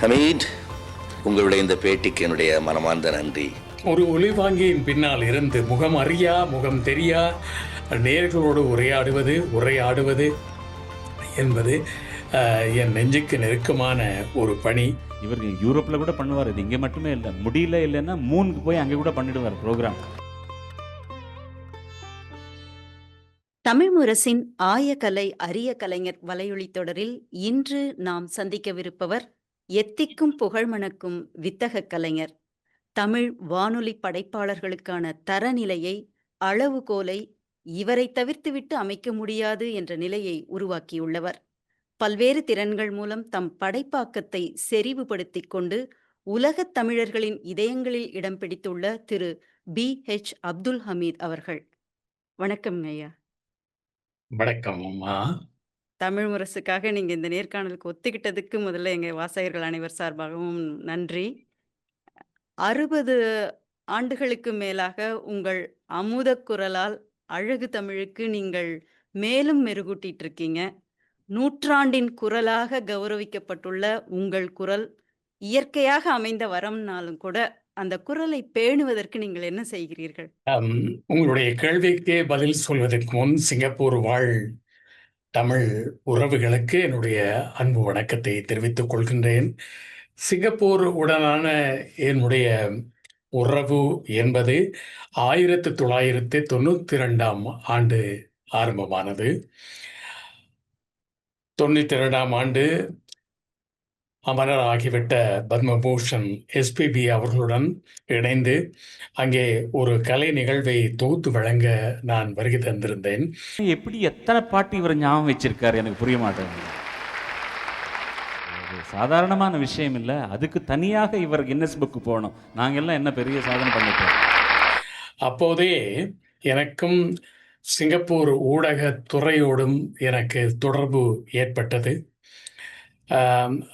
ஹமீத் உங்களுடைய இந்த பேட்டிக்கு என்னுடைய மனமார்ந்த நன்றி. ஒரு ஒலிவாங்கியின் பின்னால் இருந்து முகம் அறியா முகம் தெரியா நேர்களோடு உரையாடுவது உரையாடுவது என்பது என் நெஞ்சுக்கு நெருக்கமான ஒரு பணி. இவர் யூரோப்ல கூட பண்ணுவார். இது இங்கே மட்டுமே இல்லை. முடியல இல்லைன்னா மூணுக்கு போய் அங்கே கூட பண்ணிடுவார் ப்ரோக்ராம் தமிழ் முரசின் ஆயக்கலை அரிய கலைஞர் வலையொலி தொடரில் இன்று நாம் சந்திக்கவிருப்பவர் எத்திக்கும் புகழ்மணக்கும் வித்தக கலைஞர். தமிழ் வானொலி படைப்பாளர்களுக்கான தரநிலையை அளவுகோலை இவரை தவிர்த்துவிட்டு அமைக்க முடியாது என்ற நிலையை உருவாக்கியுள்ளவர். பல்வேறு திறன்கள் மூலம் தம் படைப்பாக்கத்தை செறிவுபடுத்திக் கொண்டு உலகத் தமிழர்களின் இதயங்களில் இடம் பிடித்துள்ள திரு. பி. ஹெச். அப்துல் ஹமீத் அவர்கள். வணக்கம் ஐயா. வணக்கம் அம்மா. தமிழ் முரசுக்காக நீங்க இந்த நேர்காணலுக்கு ஒத்துக்கிட்டதுக்கு முதல்ல எங்கள் வாசகர்கள் அனைவர் சார்பாகவும் நன்றி. அறுபது ஆண்டுகளுக்கு மேலாக உங்கள் அமுத குரலால் அழகு தமிழுக்கு நீங்கள் மேலும் மெருகூட்டிட்டு இருக்கீங்க. நூற்றாண்டின் குரலாக கௌரவிக்கப்பட்டுள்ள உங்கள் குரல் இயற்கையாக அமைந்த வரம்னாலும் கூட அந்த குரலை பேணுவதற்கு நீங்கள் என்ன செய்கிறீர்கள்? உங்களுடைய கேள்விக்கே பதில் சொல்வதற்கு முன் சிங்கப்பூர் வாழ் தமிழ் உறவுகளுக்கு என்னுடைய அன்பு வணக்கத்தை தெரிவித்துக் கொள்கின்றேன். சிங்கப்பூர் உடனான என்னுடைய உறவு என்பது ஆயிரத்து தொள்ளாயிரத்து தொண்ணூத்தி ரெண்டாம் ஆண்டு ஆரம்பமானது. தொண்ணூத்தி ரெண்டாம் ஆண்டு அமரர் ஆகிவிட்ட பத்மபூஷன் எஸ்பிபி அவர்களுடன் இணைந்து அங்கே ஒரு கலை நிகழ்வை தொகுத்து வழங்க நான் வருகை தந்திருந்தேன். எப்படி எத்தனை பாட்டு இவர் ஞாபகம் வச்சிருக்காரு? எனக்கு புரிய மாட்டேங்குது. சாதாரணமான விஷயம் இல்லை. அதுக்கு தனியாக இவர் கின்னஸ் புக்கு போகணும். நாங்கெல்லாம் என்ன பெரிய சாதனை பண்ணிட்டோம். அப்போதே எனக்கும் சிங்கப்பூர் ஊடகத் துறையோடும் எனக்கு தொடர்பு ஏற்பட்டது.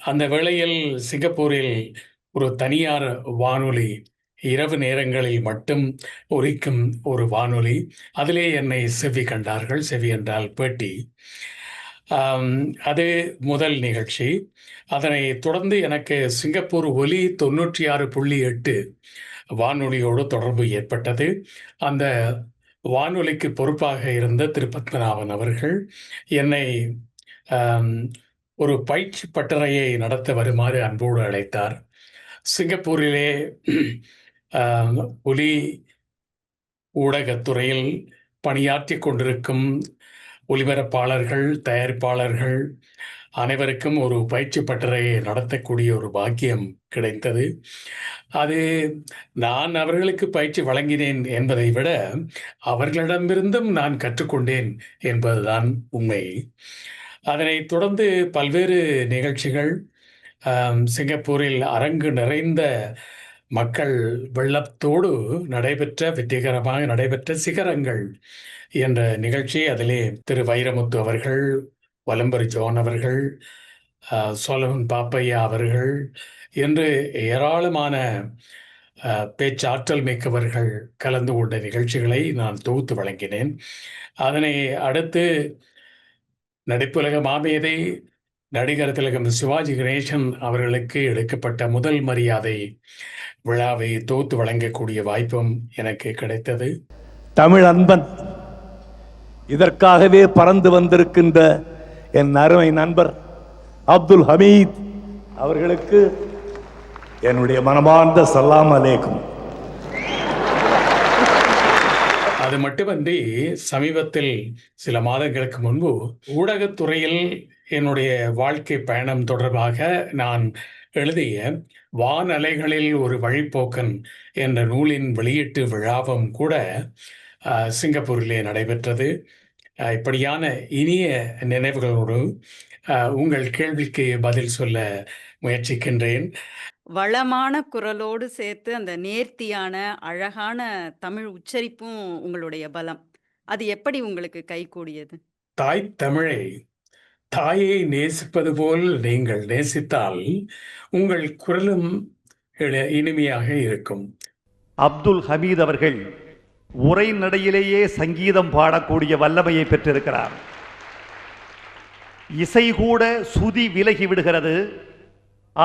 அந்த வேளையில் சிங்கப்பூரில் ஒரு தனியார் வானொலி இரவு நேரங்களில் மட்டும் ஒலிக்கும் ஒரு வானொலி. அதிலே என்னை செவி கண்டார்கள். செவி என்றால் பேட்டி. அது முதல் நிகழ்ச்சி. அதனை தொடர்ந்து எனக்கு சிங்கப்பூர் ஒலி தொண்ணூற்றி ஆறு புள்ளி எட்டு வானொலியோடு தொடர்பு ஏற்பட்டது. அந்த வானொலிக்கு பொறுப்பாக இருந்த திரு பத்மநாபன் அவர்கள் என்னை ஒரு பயிற்சி பட்டறையை நடத்த வருமாறு அன்போடு அழைத்தார். சிங்கப்பூரிலே ஒலி ஊடகத்துறையில் பணியாற்றி கொண்டிருக்கும் ஒலிபரப்பாளர்கள் தயாரிப்பாளர்கள் அனைவருக்கும் ஒரு பயிற்சி பட்டறையை நடத்தக்கூடிய ஒரு பாக்கியம் கிடைத்தது. அது நான் அவர்களுக்கு பயிற்சி வழங்கினேன் என்பதை விட அவர்களிடமிருந்தும் நான் கற்றுக்கொண்டேன் என்பதுதான் உண்மை. அதனைத் தொடர்ந்து பல்வேறு நிகழ்ச்சிகள் சிங்கப்பூரில் அரங்கு நிறைந்த மக்கள் வெள்ளத்தோடு நடைபெற்ற வெற்றிகரமாக நடைபெற்ற சிகரங்கள் என்ற நிகழ்ச்சி. அதிலே திரு. வைரமுத்து அவர்கள் வலம்பரி ஜோன் அவர்கள் சோலமன் பாப்பையா அவர்கள் என்று ஏராளமான பேச்சாற்றல் மிக்கவர்கள் கலந்து கொண்ட நிகழ்ச்சிகளை நான் தொகுத்து வழங்கினேன். அதனை அடுத்து நடிப்புலக மாமேதை நடிகர் திலகம் சிவாஜி கணேசன் அவர்களுக்கு எடுக்கப்பட்ட முதல் மரியாதை விழாவை தொகுத்து வழங்கக்கூடிய வாய்ப்பும் எனக்கு கிடைத்தது. தமிழ் அன்பன் இதற்காகவே பறந்து வந்திருக்கின்ற என் அருமை நண்பர் அப்துல் ஹமீத் அவர்களுக்கு என்னுடைய மனமார்ந்த சல்லாம் அலேக்கும். அது மட்டுமன்றி சமீபத்தில் சில மாதங்களுக்கு முன்பு ஊடகத்துறையில் என்னுடைய வாழ்க்கை பயணம் தொடர்பாக நான் எழுதிய வானலைகளில் ஒரு வழிப்போக்கன் என்ற நூலின் வெளியீட்டு விழாவும் கூட சிங்கப்பூரிலே நடைபெற்றது. இப்படியான இனிய நினைவுகளோடு உங்கள் கேள்விக்கு பதில் சொல்ல முயற்சிக்கின்றேன். வளமான குரலோடு சேர்த்து அந்த நேர்த்தியான அழகான தமிழ் உச்சரிப்பும் உங்களுடைய பலம். அது எப்படி உங்களுக்கு கைகூடியது தாய் தமிழை தாயை நேசிப்பது போல் நீங்கள் நேசித்தால் உங்கள் குரலும் இள- இனிமையாக இருக்கும். அப்துல் ஹமீத் அவர்கள் உரைநடையிலேயே சங்கீதம் பாடக்கூடிய வல்லமையை பெற்றிருக்கிறார். இசை கூட சுதி விலகி விடுகிறது.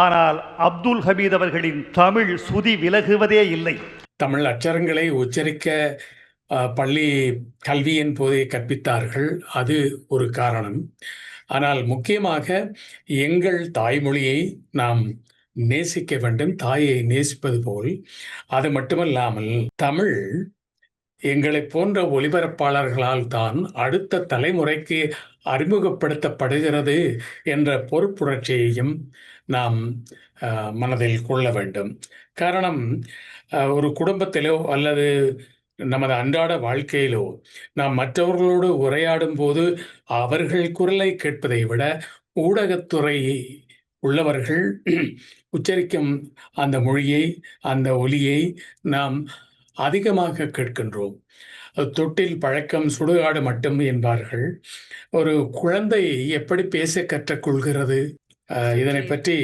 ஆனால் அப்துல் ஹபீத் அவர்களின் தமிழ் சுதி விலகுவதே இல்லை. தமிழ் அச்சரங்களை உச்சரிக்க பள்ளி கல்வியின் போதே கற்பித்தார்கள். அது ஒரு காரணம். ஆனால் முக்கியமாக எங்கள் தாய்மொழியை நாம் நேசிக்க வேண்டும். தாயை நேசிப்பது போல். அது மட்டுமல்லாமல் தமிழ் எங்களைப் போன்ற ஒலிபரப்பாளர்களால் தான் அடுத்த தலைமுறைக்கு அறிமுகப்படுத்தப்படுகிறது என்ற பொறுப்புணர்ச்சியையும் நாம் மனதில் கொள்ள வேண்டும். காரணம் ஒரு குடும்பத்திலோ அல்லது நமது அன்றாட வாழ்க்கையிலோ நாம் மற்றவர்களோடு உரையாடும் போது அவர்கள் குரலை கேட்பதை விட ஊடகத்துறை உள்ளவர்கள் உச்சரிக்கும் அந்த மொழியை அந்த ஒலியை நாம் அதிகமாக கேட்கின்றோம். தொட்டில் பழக்கம் சுடுகாடு மட்டும் என்பார்கள். ஒரு குழந்தை எப்படி பேச கற்றுக்கொள்கிறது? இதனை பற்றி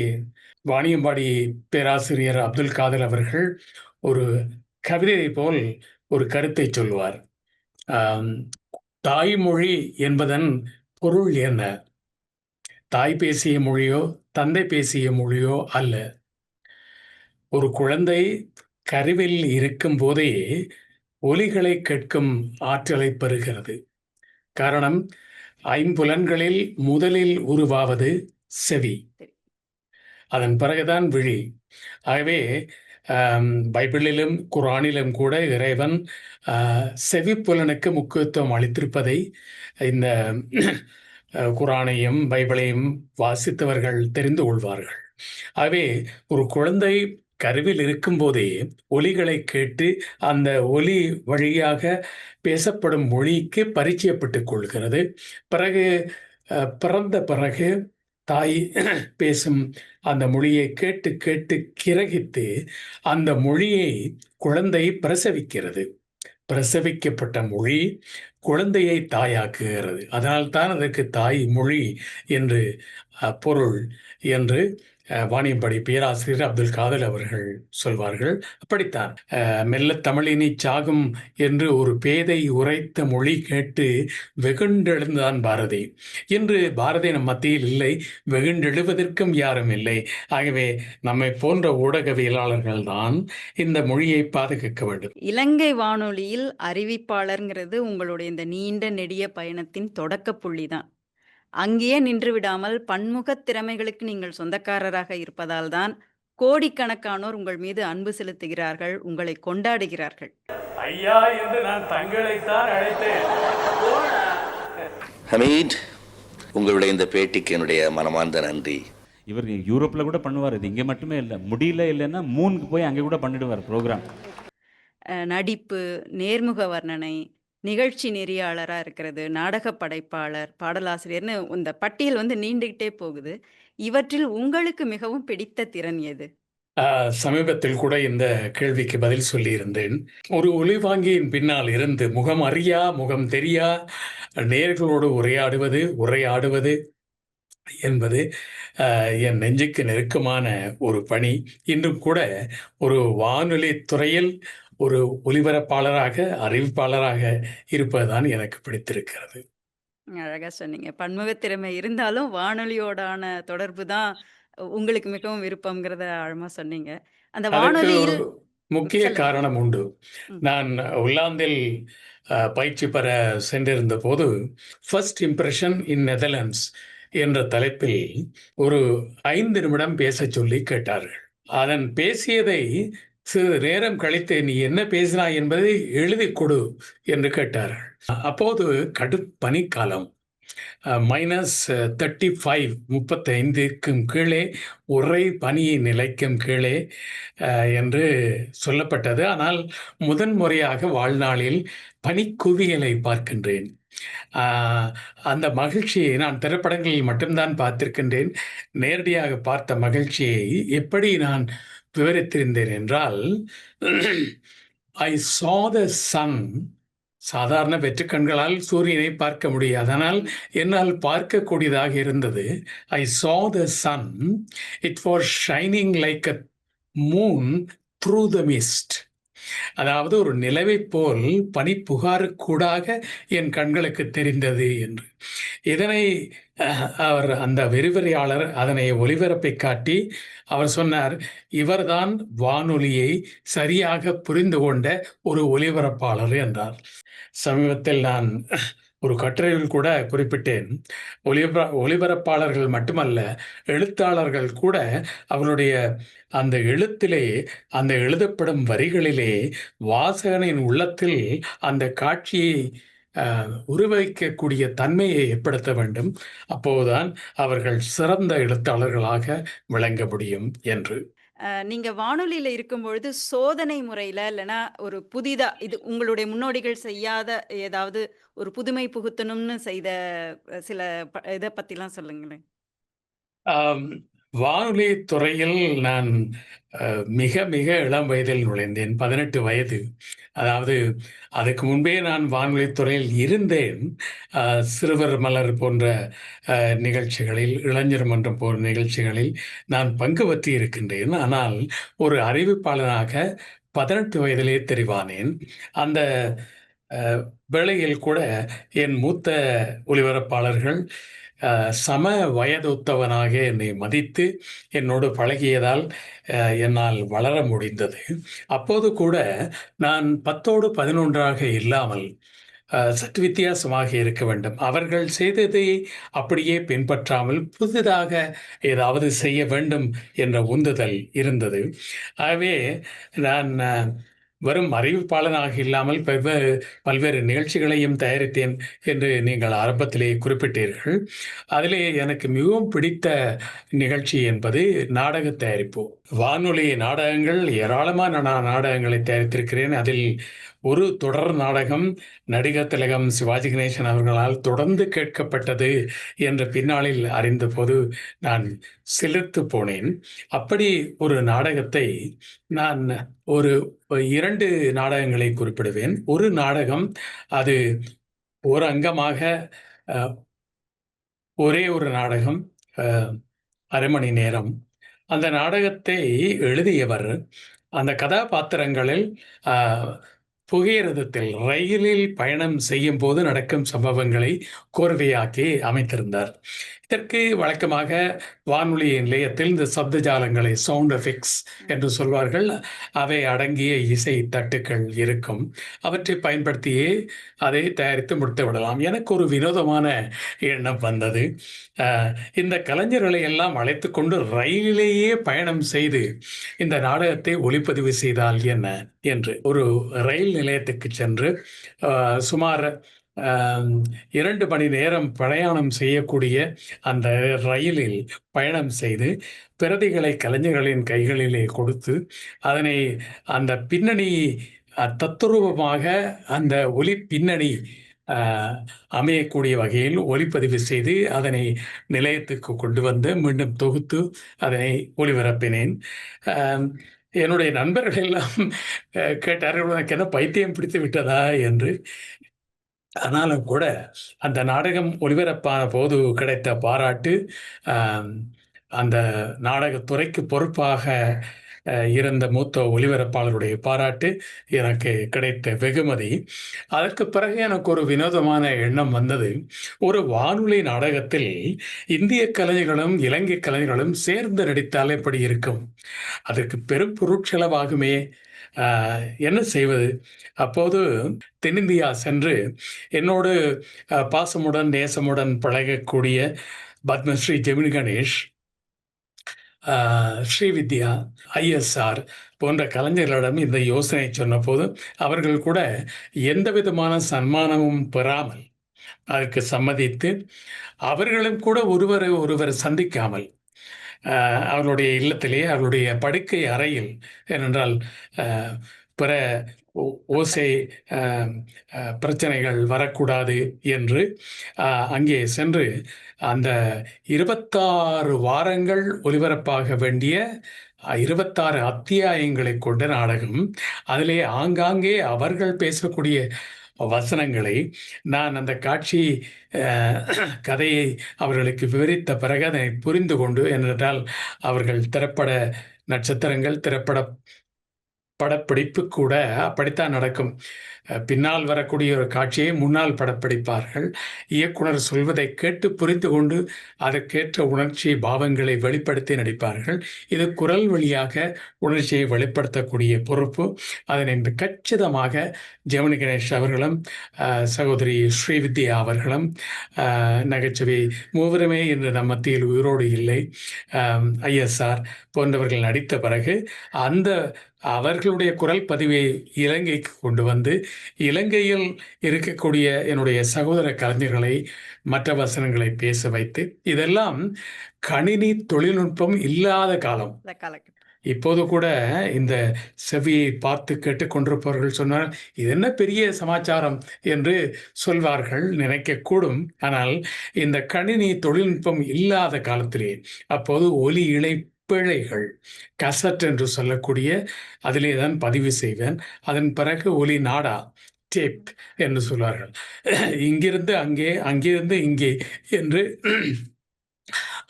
வாணியம்பாடி பேராசிரியர் அப்துல் காதர் அவர்கள் ஒரு கவிதை போல் ஒரு கருத்தை சொல்வார் தாய்மொழி என்பதன் பொருள் என்ன? தாய் பேசிய மொழியோ தந்தை பேசிய மொழியோ அல்ல. ஒரு குழந்தை கருவில் இருக்கும் போதே ஒலிகளை கேட்கும் ஆற்றலை பெறுகிறது. காரணம் ஐம்புலன்களில் முதலில் உருவாவது செவி. அதன் பிறகுதான் விழி. ஆகவே பைபிளிலும் குரானிலும் கூட இறைவன் செவிப்புலனுக்கு முக்கியத்துவம் அளித்திருப்பதை இந்த குரானையும் பைபிளையும் வாசித்தவர்கள் தெரிந்து கொள்வார்கள். ஆகவே ஒரு குழந்தை கருவில் இருக்கும்போதே ஒலிகளை கேட்டு அந்த ஒலி வழியாக பேசப்படும் மொழிக்கு பரிச்சயப்பட்டுக் கொள்கிறது. பிறகு பிறந்த பிறகு தாய் பேசும் அந்த மொழியை கேட்டு கேட்டு கிரகித்து அந்த மொழியை குழந்தை பிரசவிக்கிறது. பிரசவிக்கப்பட்ட மொழி குழந்தையை தாயாக்குகிறது. அதனால்தான் அதற்கு தாய் மொழி என்று பொருள் என்று வாணியம்படி பேராசிரியர் அப்துல் காதல் அவர்கள் சொல்வார்கள். அப்படித்தான். மெல்ல மெல்லத் தமிழினி சாகும் என்று ஒரு பேதை உரைத்த மொழி கேட்டு வெகுண்டெழுந்தான் பாரதி. இன்று பாரதி நம் மத்தியில் இல்லை வெகுண்டெழுவதற்கும் யாரும் இல்லை. ஆகவே நம்மை போன்ற ஊடகவியலாளர்கள் தான் இந்த மொழியை பாதுகாக்க வேண்டும். இலங்கை வானொலியில் அறிவிப்பாளர்ங்கிறது உங்களுடைய இந்த நீண்ட நெடிய பயணத்தின் தொடக்க புள்ளி தான் அங்கேயே நின்று விடாமல் பன்முகத் திறமைகளுக்கு நீங்கள் சொந்தக்காரராக இருப்பதால் தான் கோடிக்கணக்கானோர் உங்கள் மீது அன்பு செலுத்துகிறார்கள் உங்களை கொண்டாடுகிறார்கள். ஐயா என்று நான் தங்களைத்தான் அழைத்தேன். ஹமீத் உங்களுடைய இந்த பேட்டிக்கு என்னுடைய மனமார்ந்த நன்றி. இவர் யூரோப்பில் கூட பண்ணுவார் இது இங்கே மட்டுமே இல்லை முடியல இல்லைன்னா மூணுக்கு போய் அங்கே கூட பண்ணிடுவார் ப்ரோக்ராம் நடிப்பு நேர்முக வர்ணனை நிகழ்ச்சி நெறியாளராக இருக்கிறது நாடக படைப்பாளர் பாடலாசிரியர்னு இந்த பட்டியல் வந்து நீண்டுகிட்டே போகுது. இவற்றில் உங்களுக்கு மிகவும் பிடித்த திறன் எது? சமீபத்தில் கூட இந்த கேள்விக்கு பதில் சொல்லியிருந்தேன். ஒரு ஒளிவாங்கியின் பின்னால் இருந்து முகம் அறியா முகம் தெரியா நேர்களோடு உரையாடுவது உரையாடுவது என்பது என் நெஞ்சுக்கு நெருக்கமான ஒரு பணி. இன்றும் கூட ஒரு வானொலி துறையில் ஒரு ஒலிபரப்பாளராக அறிவிப்பாளராக இருப்பதுதான் எனக்கு பிடித்திருக்கிறது. அழகா சொன்னீங்க. பன்முகத் திறமை இருந்தாலும் வானொலியோடான தொடர்பு தான் உங்களுக்கு மிகவும் விருப்பம்ங்கிறத ஆழமா சொன்னீங்க. அந்த வானொலியில் முக்கிய. காரணம் உண்டு. நான் உள்ளாந்தில் அஹ், பயிற்சி பெற சென்றிருந்த போது ஃபர்ஸ்ட் இம்ப்ரெஷன் இன் நெதர்லாண்ட்ஸ் என்ற தலைப்பில் ஒரு ஐந்து நிமிடம் பேசச் சொல்லி கேட்டார்கள். அதன் பேசியதை சிறிது நேரம் கழித்து நீ என்ன பேசினாய் என்பதை எழுதி கொடு என்று கேட்டார்கள். அப்போது கடும் பனிக்காலம். மைனஸ் தேர்ட்டி ஃபைவ் முப்பத்தைந்துக்கும் கீழே ஒரே பனி நிலைக்கும் கீழே என்று சொல்லப்பட்டது. ஆனால் முதன்முறையாக வாழ்நாளில் பனிக்குவியலை பார்க்கின்றேன். அந்த மகிழ்ச்சியை நான் திரைப்படங்களில் மட்டும்தான் பார்த்திருக்கின்றேன். நேரடியாக பார்த்த மகிழ்ச்சியை எப்படி நான் விவரித்திருந்தேன் என்றால் ஐ சா த சன் சாதாரண வெற்று கண்களால் சூரியனை பார்க்க முடியாது. ஆனால் என்னால் பார்க்கக்கூடியதாக இருந்தது. I saw the sun it for shining like a moon through the mist அதாவது ஒரு நிலவைப் போல் பனிப்புகாருக்கூடாக என் கண்களுக்கு தெரிந்தது என்று. இதனை அவர் அந்த விரிவுரையாளர் அதனை ஒளிபரப்பை காட்டி அவர் சொன்னார் இவர்தான் வானொலியை சரியாக புரிந்து கொண்ட ஒரு ஒலிபரப்பாளர் என்றார். சமீபத்தில் நான் ஒரு கட்டுரையில் கூட குறிப்பிட்டேன் ஒளிபர ஒளிபரப்பாளர்கள் மட்டுமல்ல எழுத்தாளர்கள் கூட அவருடைய அந்த எழுத்திலே அந்த எழுதப்படும் வரிகளிலே வாசகனின் உள்ளத்தில் அந்த காட்சியை உருவகிக்கக்கூடிய தன்மையை ஏற்படுத்த வேண்டும். அப்போதுதான் அவர்கள் சிறந்த எழுத்தாளர்களாக விளங்க முடியும் என்று. நீங்க வானொலியில இருக்கும் பொழுது சோதனை முறையில இல்லைன்னா ஒரு புதிதா இது உங்களுடைய முன்னோடிகள் செய்யாத ஏதாவது ஒரு புதுமை புகுத்தணும்னு செய்த சில இதை பத்திலாம் சொல்லுங்களேன். வானொலி துறையில் நான் மிக மிக இளம் வயதில் நுழைந்தேன் பதினெட்டு வயது. அதாவது அதுக்கு முன்பே நான் வானொலி துறையில் இருந்தேன். சிறுவர் மலர் போன்ற நிகழ்ச்சிகளில் இளைஞர் மன்றம் போன்ற நிகழ்ச்சிகளில் நான் பங்கு பற்றி இருக்கின்றேன். ஆனால் ஒரு அறிவிப்பாளனாக பதினெட்டு வயதிலே தெரிவானேன். அந்த வேளையில் கூட என் மூத்த ஒலிபரப்பாளர்கள் சம வயதொத்தவனாக என்னை மதித்து என்னோடு பழகியதால் என்னால் வளர முடிந்தது. அப்போது கூட நான் பத்தோடு பதினொன்றாக இல்லாமல் சற்று வித்தியாசமாக இருக்க வேண்டும். அவர்கள் செய்ததை அப்படியே பின்பற்றாமல் புதிதாக ஏதாவது செய்ய வேண்டும் என்ற உந்துதல் இருந்தது. ஆகவே நான் வெறும் அறிவிப்பாளனாக இல்லாமல் பல்வேறு பல்வேறு நிகழ்ச்சிகளையும் தயாரித்தேன் என்று நீங்கள் ஆரம்பத்திலே குறிப்பிட்டீர்கள். அதிலே எனக்கு மிகவும் பிடித்த நிகழ்ச்சி என்பது நாடக தயாரிப்பு. வானொலி நாடகங்கள் ஏராளமான நான் நாடகங்களை தயாரித்திருக்கிறேன். அதில் ஒரு தொடர் நாடகம் நடிகர் திலகம் சிவாஜி கணேசன் அவர்களால் தொடர்ந்து கேட்கப்பட்டது என்ற பின்னாளில் அறிந்தபோது நான் சிலிர்த்து போனேன். அப்படி ஒரு நாடகத்தை நான் ஒரு இரண்டு நாடகங்களை குறிப்பிடுவேன். ஒரு நாடகம் அது ஒரு அங்கமாக அஹ், ஒரே ஒரு நாடகம் அஹ், அரை மணி நேரம். அந்த நாடகத்தை எழுதியவர் அந்த கதாபாத்திரங்களில் அஹ், புகையிரதத்தில் ரயிலில் பயணம் செய்யும் போது நடக்கும் சம்பவங்களை கோர்வையாக்கி அமைத்திருந்தார். இதற்கு வழக்கமாக வானொலி நிலையத்தில் இந்த சப்த ஜாலங்களை சவுண்ட் எஃபெக்ட்ஸ் என்று சொல்வார்கள். அவை அடங்கிய இசை தட்டுக்கள் இருக்கும். அவற்றை பயன்படுத்தியே அதை தயாரித்து முடித்து விடலாம். எனக்கு ஒரு வினோதமான எண்ணம் வந்தது. இந்த கலைஞர்களை எல்லாம் அழைத்து கொண்டு ரயிலிலேயே பயணம் செய்து இந்த நாடகத்தை ஒளிப்பதிவு செய்தால் என்ன? என்று ஒரு ரயில் நிலையத்துக்கு சென்று சுமார் இரண்டு மணி நேரம் பிரயாணம் செய்யக்கூடிய அந்த ரயிலில் பயணம் செய்து பிரதிகளை கலைஞர்களின் கைகளிலே கொடுத்து அதனை அந்த பின்னணி தத்துரூபமாக அந்த ஒலி பின்னணி அமையக்கூடிய வகையில் ஒளிப்பதிவு செய்து அதனை நிலையத்துக்கு கொண்டு வந்து மீண்டும் தொகுத்து அதனை ஒளிபரப்பினேன். என்னுடைய நண்பர்கள் எல்லாம் கேட்டார்கள் உனக்கு என்ன பைத்தியம் பிடித்து விட்டதா? என்று. ஆனாலும் கூட அந்த நாடகம் ஒளிபரப்பான போது கிடைத்த பாராட்டு அந்த நாடகத்துறைக்கு பொறுப்பாக இருந்த மூத்த ஒளிபரப்பாளருடைய பாராட்டு எனக்கு கிடைத்த வெகுமதி. அதற்கு பிறகு எனக்கு ஒரு வினோதமான எண்ணம் வந்தது. ஒரு வானொலி நாடகத்தில் இந்திய கலைஞர்களும் இலங்கை கலைஞர்களும் சேர்ந்து நடித்தால் எப்படி இருக்கும்? அதற்கு பெரும் பொருட்செலவாகுமே. என்ன செய்வது? அப்போது தென்னிந்தியா சென்று என்னோடு பாசமுடன் நேசமுடன் பழகக்கூடிய பத்மஸ்ரீ ஜெமினி கணேஷ் ஸ்ரீவித்யா ஐஎஸ்ஆர் போன்ற கலைஞர்களிடம் இந்த யோசனை சொன்னபோது அவர்கள் கூட எந்த விதமான சன்மானமும் பெறாமல் அதற்கு சம்மதித்து அவர்களும் கூட ஒருவரை ஒருவர் சந்திக்காமல் அவர்களுடைய இல்லத்திலேயே அவர்களுடைய படுக்கை அறையில் ஏனென்றால் பிற ஓசை பிரச்சனைகள் வரக்கூடாது என்று அங்கே சென்று அந்த இருபத்தாறு வாரங்கள் ஒலிபரப்பாக வேண்டிய இருபத்தாறு அத்தியாயங்களை கொண்ட நாடகம். அதிலே ஆங்காங்கே அவர்கள் பேசக்கூடிய வசனங்களை நான் அந்த காட்சி கதையை அவர்களுக்கு விவரித்த பிறகு அதை புரிந்து கொண்டு ஏனென்றால் அவர்கள் திரைப்பட நட்சத்திரங்கள் திரைப்பட படப்பிடிப்பு கூட அப்படித்தான் நடக்கும். பின்னால் வரக்கூடிய ஒரு காட்சியை முன்னால் படப்பிடிப்பார்கள். இயக்குனர் சொல்வதை கேட்டு புரிந்து கொண்டு அதற்கேற்ற உணர்ச்சி பாவங்களை வெளிப்படுத்தி நடிப்பார்கள். இது குரல் வழியாக உணர்ச்சியை வெளிப்படுத்தக்கூடிய பொறுப்பு. அதனை கச்சிதமாக ஜெமினி கணேஷ் அவர்களும் சகோதரி ஸ்ரீவித்யா அவர்களும் நகைச்சுவை மூவருமே இன்று நம் மத்தியில் உயிரோடு இல்லை. ஐஎஸ்ஆர் போன்றவர்கள் நடித்த பிறகு அந்த அவர்களுடைய குரல் பதிவை இலங்கைக்கு கொண்டு வந்து இலங்கையில் இருக்கக்கூடிய என்னுடைய சகோதர கலைஞர்களை மற்ற வசனங்களை பேச வைத்து இதெல்லாம் கணினி தொழில்நுட்பம் இல்லாத காலம். இப்போது கூட இந்த செவியை பார்த்து கேட்டுக்கொண்டிருப்பவர்கள் சொன்னால் இது என்ன பெரிய சமாச்சாரம் என்று சொல்வார்கள் நினைக்கக்கூடும். ஆனால் இந்த கணினி தொழில்நுட்பம் இல்லாத காலத்திலே அப்போது ஒலி பிழைகள் கசட் என்று சொல்லக்கூடிய அதிலே தான் பதிவு செய்வேன். அதன் பிறகு ஒலி நாடா டேப் என்று சொல்வார்கள். இங்கிருந்து அங்கே அங்கிருந்து இங்கே என்று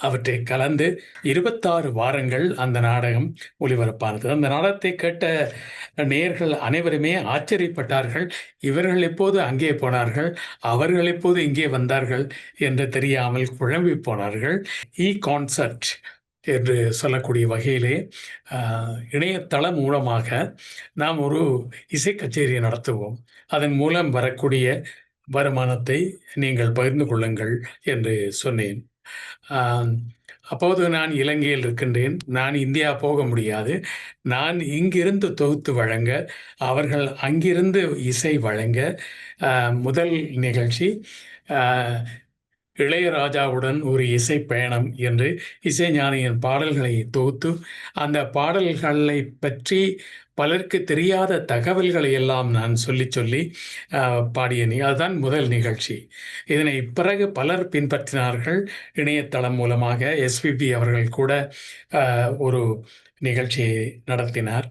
அவற்றை கலந்து இருபத்தாறு வாரங்கள் அந்த நாடகம் ஒளிபரப்பானது. அந்த நாடகத்தை கேட்ட நேயர்கள் அனைவருமே ஆச்சரியப்பட்டார்கள். இவர்கள் இப்போது அங்கே போனார்கள்? அவர்கள் இப்போது இங்கே வந்தார்கள்? என்று தெரியாமல் குழம்பி போனார்கள். இ கான்சர்ட் என்று சொல்லக்கூடிய வகையிலே இணையதளம் மூலமாக நாம் ஒரு இசை கச்சேரியை நடத்துவோம். அதன் மூலம் வரக்கூடிய வருமானத்தை நீங்கள் பகிர்ந்து கொள்ளுங்கள் என்று சொன்னேன். அப்போது நான் இலங்கையில் இருக்கின்றேன். நான் இந்தியா போக முடியாது. நான் இங்கிருந்து தொகுத்து வழங்க அவர்கள் அங்கிருந்து இசை வழங்க முதல் நிகழ்ச்சி இளையராஜாவுடன் ஒரு இசை பயணம் என்று இசைஞானியின் பாடல்களை தொகுத்து அந்த பாடல்களை பற்றி பலருக்கு தெரியாத தகவல்களை எல்லாம் நான் சொல்லி சொல்லி பாடிய அதுதான் முதல் நிகழ்ச்சி. இதனை பிறகு பலர் பின்பற்றினார்கள். இணையதளம் மூலமாக எஸ்பிபி அவர்கள் கூட ஒரு நிகழ்ச்சியை நடத்தினார்.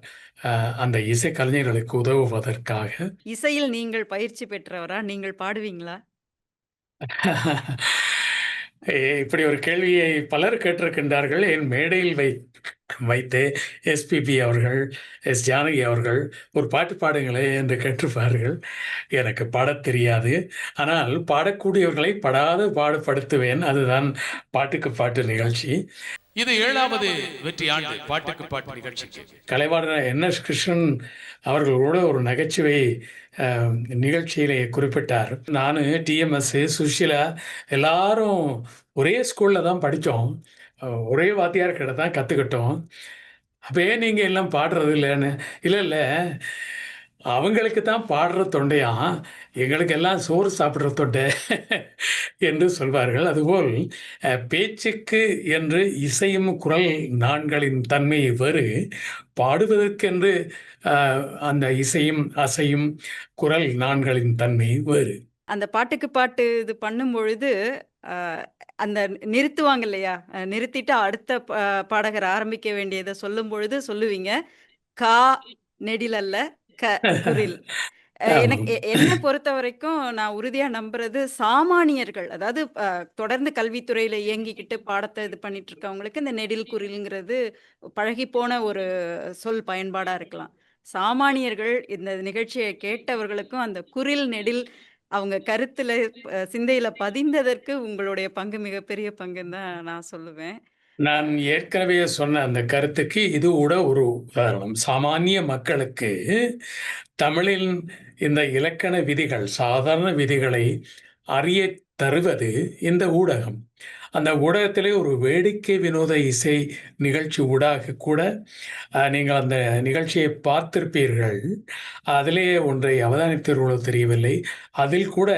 அந்த இசை கலைஞர்களுக்கு உதவுவதற்காக. இசையில் நீங்கள் பயிற்சி பெற்றவரா? நீங்கள் பாடுவீங்களா? இப்படி ஒரு கேள்வியை பலர் கேட்டிருக்கின்றார்கள். என் மேடையில் வை வைத்து எஸ்பிபி அவர்கள் எஸ். ஜானகி அவர்கள் ஒரு பாட்டு பாடுங்களே என்று கேட்டிருப்பார்கள். எனக்கு பாடத் தெரியாது. ஆனால் பாடக்கூடியவர்களை படாது பாடுபடுத்துவேன் அதுதான் பாட்டுக்கு பாட்டு நிகழ்ச்சி. இது ஏழாவது வெற்றி ஆண்டு பாட்டுக்கு பாட்டு நிகழ்ச்சிக்கு. கலைவாணர் என் எஸ் கிருஷ்ணன் அவர்களோட ஒரு நகைச்சுவை நிகழ்ச்சியிலே குறிப்பிட்டார். நான் டிஎம்எஸ் சுஷிலா எல்லாரும் ஒரே ஸ்கூலில் தான் படித்தோம் ஒரே வாத்தியார் கிட்ட தான் கற்றுக்கிட்டோம் அப்பயே நீங்கள் எல்லாம் பாடுறது இல்லைன்னு. இல்லை இல்லை. அவங்களுக்கு தான் பாடுற தொண்டையாம் எங்களுக்கு எல்லாம் சோறு சாப்பிட்ற தொண்டை என்று சொல்வார்கள். அதுபோல் பேச்சுக்கு என்று இசையும் குரல் நான்களின் தன்மை வேறு பாடுவதற்கென்று அந்த இசையும் அசையும் குரல் நான்களின் தன்மை வேறு. அந்த பாட்டுக்கு பாட்டு இது பண்ணும் பொழுது அந்த நிறுத்துவாங்க இல்லையா? நிறுத்திட்டு அடுத்த ப- பாடகர் ஆரம்பிக்க வேண்டியதை சொல்லும் பொழுது சொல்லுவீங்க கா நெடிலல்ல க குரில். அஹ், எனக்கு எ- என்னை பொறுத்த வரைக்கும் நான் உறுதியா நம்புறது சாமானியர்கள். அதாவது அஹ், தொடர்ந்து கல்வித்துறையில இயங்கிக்கிட்டு பாடத்தை இது பண்ணிட்டு இருக்கவங்களுக்கு இந்த நெடில் குரில்ங்கிறது பழகி போன ஒரு சொல் பயன்பாடா இருக்கலாம். சாமானியர்கள் இந்த நிகழ்ச்சியை கேட்டவர்களுக்கும் அந்த குரில் நெடில் அவங்க கருத்துல அஹ், சிந்தையில பதிந்ததற்கு உங்களுடைய பங்கு மிகப்பெரிய பங்குன்னு தான் நான் சொல்லுவேன். நான் ஏற்கனவே சொன்ன அந்த கருத்துக்கு இது கூட ஒரு உதாரணம் சாமானிய மக்களுக்கு தமிழின் இந்த இலக்கண விதிகள் சாதாரண விதிகளை அறிய தருவது இந்த ஊடகம். அந்த ஊடகத்திலே ஒரு வேடிக்கை வினோத இசை நிகழ்ச்சி ஊடாக கூட நீங்கள் அந்த நிகழ்ச்சியை பார்த்திருப்பீர்கள். அதிலே ஒன்றை அவதானித்தீர்களோ தெரியவில்லை. அதில் கூட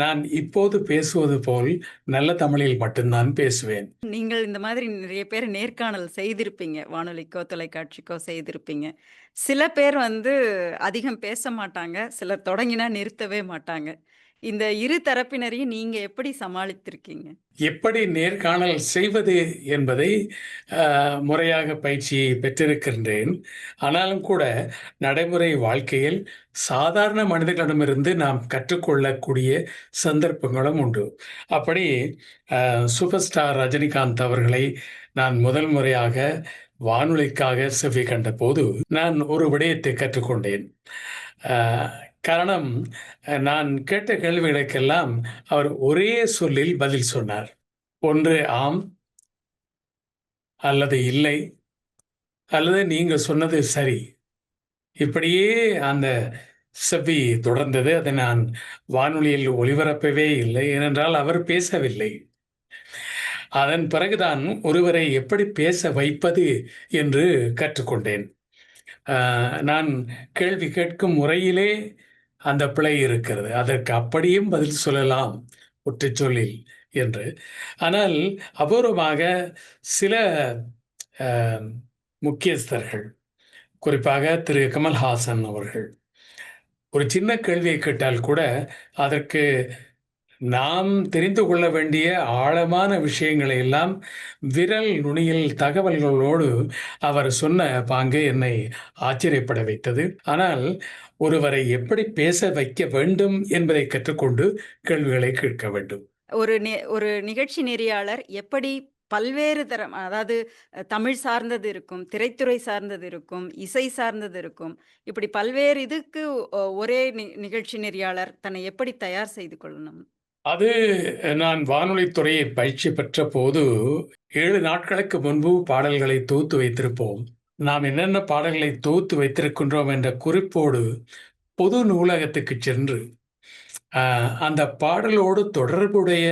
நான் இப்போது பேசுவது போல் நல்ல தமிழில் மட்டும்தான் பேசுவேன். நீங்கள் இந்த மாதிரி நிறைய பேர் நேர்காணல் செய்திருப்பீங்க. வானொலிக்கோ தொலைக்காட்சிக்கோ செய்திருப்பீங்க. சில பேர் வந்து அதிகம் பேச மாட்டாங்க. சிலர் தொடங்கினா நிறுத்தவே மாட்டாங்க. இந்த இரு தரப்பினரையும் நீங்க எப்படி சமாளித்திருக்கீங்க? எப்படி நேர்காணல் செய்வது என்பதை முறையாக பயிற்சியை பெற்றிருக்கின்றேன். ஆனாலும் கூட நடைமுறை வாழ்க்கையில் சாதாரண மனிதர்களிடமிருந்து நாம் கற்றுக்கொள்ளக்கூடிய சந்தர்ப்பங்களும் உண்டு. அப்படி சூப்பர் ஸ்டார் ரஜினிகாந்த் அவர்களை நான் முதல் முறையாக வானொலிக்காக செவி கண்டபோது நான் ஒரு விடயத்தை கற்றுக்கொண்டேன். காரணம் நான் கேட்ட கேள்விகளுக்கெல்லாம் அவர் ஒரே சொல்லில் பதில் சொன்னார். ஒன்று ஆம். அல்லது இல்லை. அல்லது நீங்கள் சொன்னது சரி. இப்படியே அந்த செவ்வி தொடர்ந்தது. அதை நான் வானொலியில் ஒளிபரப்பவே இல்லை ஏனென்றால் அவர் பேசவில்லை. அதன் பிறகுதான் ஒருவரை எப்படி பேச வைப்பது என்று கற்றுக்கொண்டேன். நான் கேள்வி கேட்கும் முறையிலே அந்த பிழை இருக்கிறது. அதற்கு அப்படியும் பதில் சொல்லலாம் ஒற்றுச்சொல்லில் என்று. ஆனால் அபூர்வமாக சில முக்கியஸ்தர்கள் குறிப்பாக திரு. கமல்ஹாசன் அவர்கள் ஒரு சின்ன கேள்வியை கேட்டால் கூட அதற்கு நாம் தெரிந்து கொள்ள வேண்டிய ஆழமான விஷயங்களை எல்லாம் விரல் நுனியில் தகவல்களோடு அவர் சொன்ன பாங்கு என்னை ஆச்சரியப்பட வைத்தது. ஆனால் ஒருவரை எப்படி பேச வைக்க வேண்டும் என்பதை கற்றுக்கொண்டு கேள்விகளை கேட்க வேண்டும். ஒரு நெ- ஒரு நிகழ்ச்சி நெறியாளர் எப்படி பல்வேறு தரம் அதாவது தமிழ் சார்ந்தது இருக்கும் திரைத்துறை சார்ந்தது இருக்கும் இசை சார்ந்தது இருக்கும் இப்படி பல்வேறு இதுக்கு ஒரே நிகழ்ச்சி நெறியாளர் தன்னை எப்படி தயார் செய்து கொள்ளணும்? அது நான் வானொலித் துறையை பயிற்சி பெற்ற போது ஏழு நாட்களுக்கு முன்பு பாடல்களை தொகுத்து வைத்திருப்போம். நாம் என்னென்ன பாடல்களை தொகுத்து வைத்திருக்கின்றோம் என்ற குறிப்போடு பொது நூலகத்துக்கு சென்று அந்த பாடலோடு தொடர்புடைய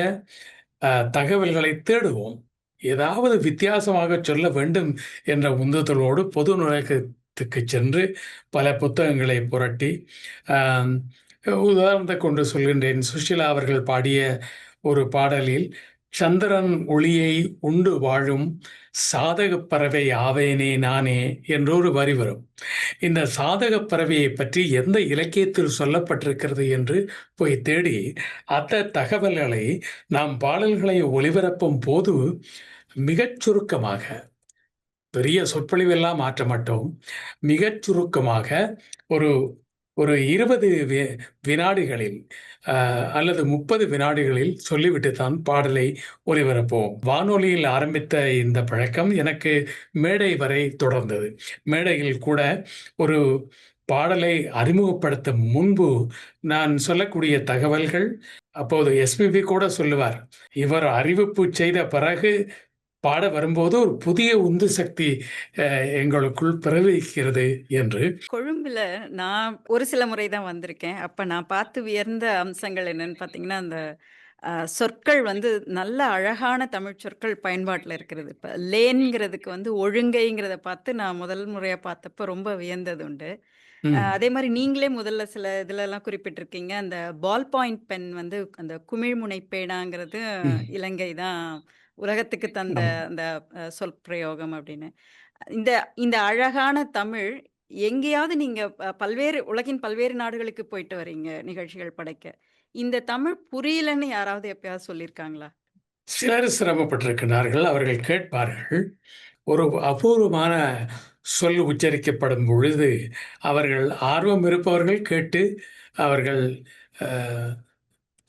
தகவல்களை தேடுவோம். ஏதாவது வித்தியாசமாக சொல்ல வேண்டும் என்ற உந்துதலோடு பொது நூலகத்துக்கு சென்று பல புத்தகங்களை புரட்டி உதாரணத்தை கொண்டு சொல்கின்றேன். சுஷிலா அவர்கள் பாடிய ஒரு பாடலில் சந்திரன் ஒளியை உண்டு வாழும் சாதக பறவை ஆவேனே நானே என்றொரு வரி வரும். இந்த சாதகப் பறவையை பற்றி எந்த இலக்கியத்தில் சொல்லப்பட்டிருக்கிறது என்று போய் தேடி அந்த தகவல்களை நாம் பாடல்களை ஒளிபரப்பும் போது மிகச் சுருக்கமாக பெரிய சொற்பொழிவெல்லாம் மாற்ற மாட்டோம். மிகச் சுருக்கமாக ஒரு ஒரு இருபது வி வினாடிகளில் அல்லது முப்பது வினாடிகளில் சொல்லிவிட்டு தான் பாடலை ஒளிபரப்போம் வானொலியில் ஆரம்பித்த இந்த பழக்கம் எனக்கு மேடை வரை தொடர்ந்தது. மேடையில் கூட ஒரு பாடலை அறிமுகப்படுத்த முன்பு நான் சொல்லக்கூடிய தகவல்கள் அப்போது எஸ்பிபி கூட சொல்லுவார் இவர் அறிவிப்பு செய்த பிறகு பாட வரும்போது ஒரு புதிய உந்து சக்தி எங்களுக்குள் பிரவகிக்கிறது என்று. கொழும்புல நான் ஒரு சில முறை தான் வந்திருக்கேன். அப்ப நான் பார்த்து வியர்ந்த அம்சங்கள் என்னன்னு பார்த்தீங்கன்னா அந்த சொற்கள் வந்து நல்ல அழகான தமிழ் சொற்கள் பயன்பாட்டில் இருக்கிறது. இப்போ லேன்ங்கிறதுக்கு வந்து ஒழுங்கைங்கிறத பார்த்து நான் முதல் முறையாக பார்த்தப்ப ரொம்ப வியந்தது உண்டு. அதே மாதிரி நீங்களே முதல்ல சில இதுலலாம் குறிப்பிட்டிருக்கீங்க. அந்த பால் பாயிண்ட் பென் வந்து அந்த குமிழ்முனை பேனாங்கிறது. இலங்கை தான் உலகத்துக்கு தந்த. அந்த சொல் பிரயோகம் அப்படின்னு. இந்த இந்த அழகான தமிழ் எங்கேயாவது நீங்க பல்வேறு உலகின் பல்வேறு நாடுகளுக்கு போயிட்டு வரீங்க நிகழ்ச்சிகள் படைக்க. இந்த தமிழ் புரியலன்னு யாராவது எப்பயாவது சொல்லியிருக்காங்களா? சிலர் சிரமப்பட்டிருக்கிறார்கள் அவர்கள் கேட்பார்கள். ஒரு அபூர்வமான சொல் உச்சரிக்கப்படும் பொழுது அவர்கள் ஆர்வம் இருப்பவர்கள் கேட்டு அவர்கள்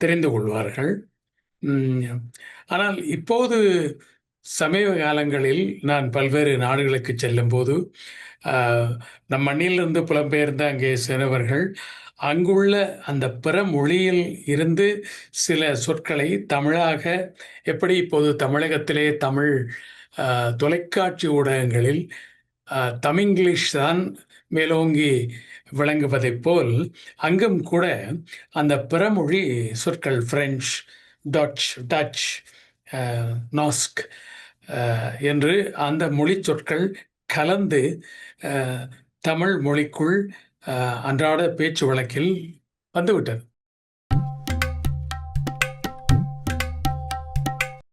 தெரிந்து கொள்வார்கள். ஆனால் இப்போது சமீப காலங்களில் நான் பல்வேறு நாடுகளுக்கு செல்லும்போது நம் மண்ணிலிருந்து புலம்பெயர்ந்து அங்கே சிறுவர்கள் அங்குள்ள அந்த பிற மொழியில் இருந்து சில சொற்களை தமிழாக எப்படி இப்போது தமிழகத்திலே தமிழ் தொலைக்காட்சி ஊடகங்களில் தமிங்கிலீஷ் தான் மேலோங்கி விளங்குவதைப் போல் அங்கும் கூட அந்த பிறமொழி சொற்கள் பிரெஞ்சு டச் டச் நாஸ்க் என்று அந்த மொழி சொற்கள் கலந்து தமிழ் மொழிக்குள் அன்றாட பேச்சு வழக்கில் வந்துவிட்டது.